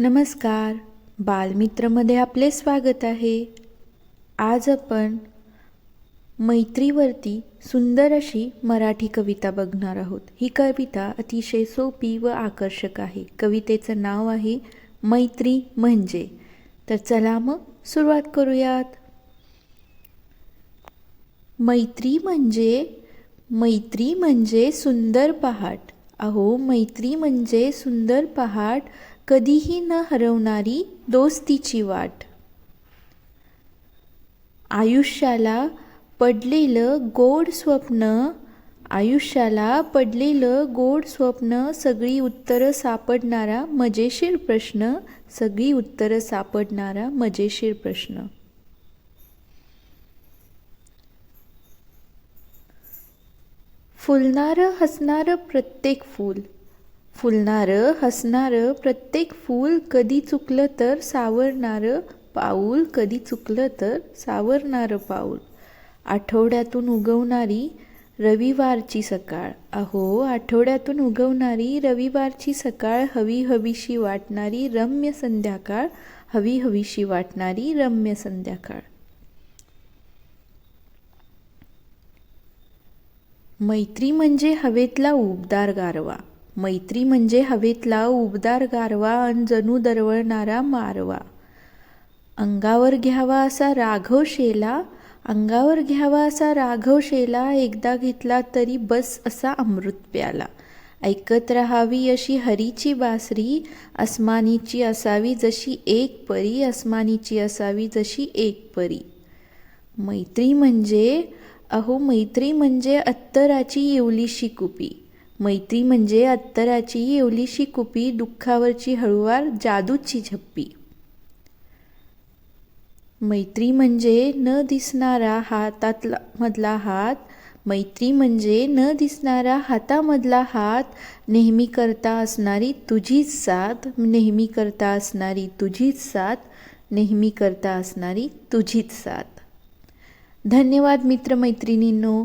नमस्कार. बालमित्रमध्ये आपले स्वागत आहे. आज आपण मैत्रीवरती सुंदर अशी मराठी कविता बघणार आहोत. ही कविता अतिशय सोपी व आकर्षक आहे. कवितेचं नाव आहे मैत्री म्हणजे. तर चला मग सुरुवात करूयात. मैत्री म्हणजे मैत्री म्हणजे सुंदर पहाट. अहो मैत्री म्हणजे सुंदर पहाट कधीही न हरवणारी दोस्तीची वाट. आयुष्याला पडलेलं गोड स्वप्न आयुष्याला पडलेलं गोड स्वप्न सगळी उत्तरं सापडणारा मजेशीर प्रश्न सगळी उत्तरं सापडणारा मजेशीर प्रश्न. फुलणारं हसणारं प्रत्येक फूल फुलणारं हसणारं प्रत्येक फूल कधी चुकलं तर सावरणारं पाऊल कधी चुकलं तर सावरणारं पाऊल. आठवड्यातून उगवणारी रविवारची सकाळ. अहो आठवड्यातून उगवणारी रविवारची सकाळ हवी हवीशी वाटणारी रम्य संध्याकाळ हवी हवीशी वाटणारी रम्य संध्याकाळ. मैत्री म्हणजे हवेतला उबदार गारवा. मैत्री म्हणजे हवेतला उबदार गारवा अन जणू दरवळणारा मारवा. अंगावर घ्यावा असा राघव शेला अंगावर घ्यावा असा राघव शेला एकदा घेतला तरी बस असा अमृत प्याला. ऐकत राहावी अशी हरीची बासरी अस्मानीची असावी जशी एक परी अस्मानीची असावी जशी एक परी. मैत्री म्हणजे अहो मैत्री म्हणजे अत्तराची येवलीशी कुपी. मैत्री म्हणजे अत्तराची येवलीशी कुपी दुःखावरची हळूवार जादूची झप्पी. मैत्री म्हणजे न दिसणारा हातातला मधला हात मैत्री म्हणजे न दिसणारा हातामधला हात नेहमी करता असणारी तुझीच साथ नेहमी करता असणारी तुझीच साथ नेहमी करता असणारी तुझीच साथ. धन्यवाद मित्रमैत्रिणींनो.